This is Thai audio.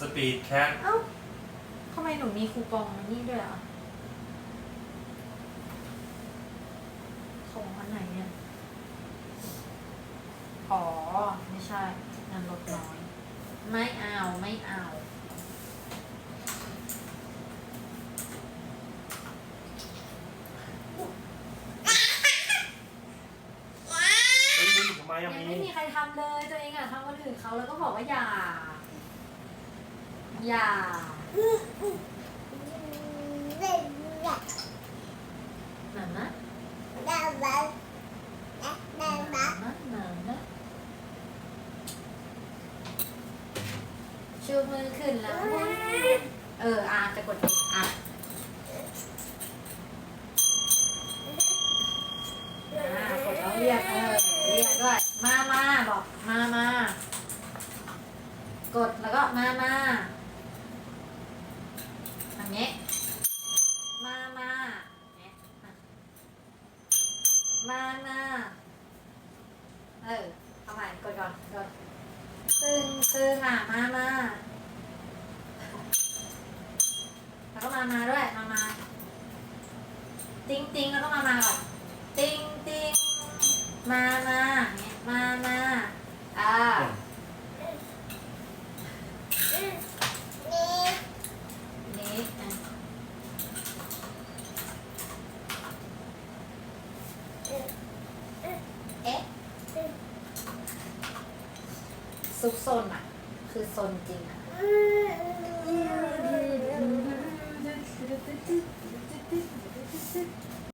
สปีดแคทเอ้าทำไมหนูมีคูปองนี่ด้วยอะของอันไหนเนี่ย อ๋อ ไม่ใช่เงินลดน้อย ไม่เอาไม่เอา เฮ้ยรู้สึกทำไมยัอะงมี ไม่มีใครทำเลย ตัวเองอะทำคนอื่นเขาแล้วก็บอกว่าอย่า อย่าหนันนะหนันนะหนันนะชูมือขึ้นแล้วหมุนเอออาจะกดอีกอะอ่ากดแล้วเรียกเออเรียกด้วย มามาบอกมามา กดแล้วก็มามาทำนี้ มามาเนี่ยอะ มามาเออทำไมกดก่อนกดตึงตึงอะมามาแล้วก็มามาด้วยมามาติ้งติ้งแล้วก็มามาก่อนติ้งติ้งมามามาอ่านี้อะ เอ๊ะซุกซนอะ คือซนจริงอะ